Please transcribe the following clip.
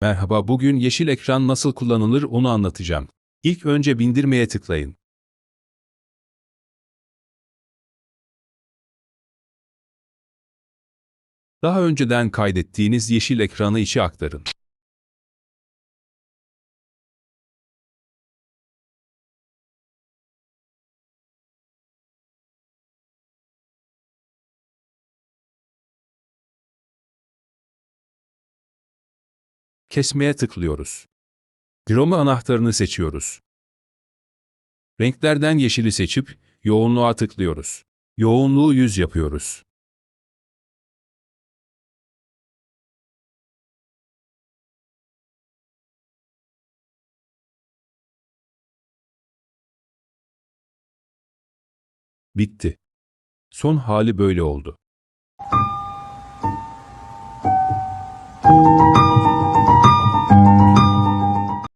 Merhaba, bugün yeşil ekran nasıl kullanılır onu anlatacağım. İlk önce bindirmeye tıklayın. Daha önceden kaydettiğiniz yeşil ekranı içe aktarın. Kesmeye tıklıyoruz. Chrome anahtarını seçiyoruz. Renklerden yeşili seçip yoğunluğa tıklıyoruz. Yoğunluğu 100 yapıyoruz. Bitti. Son hali böyle oldu.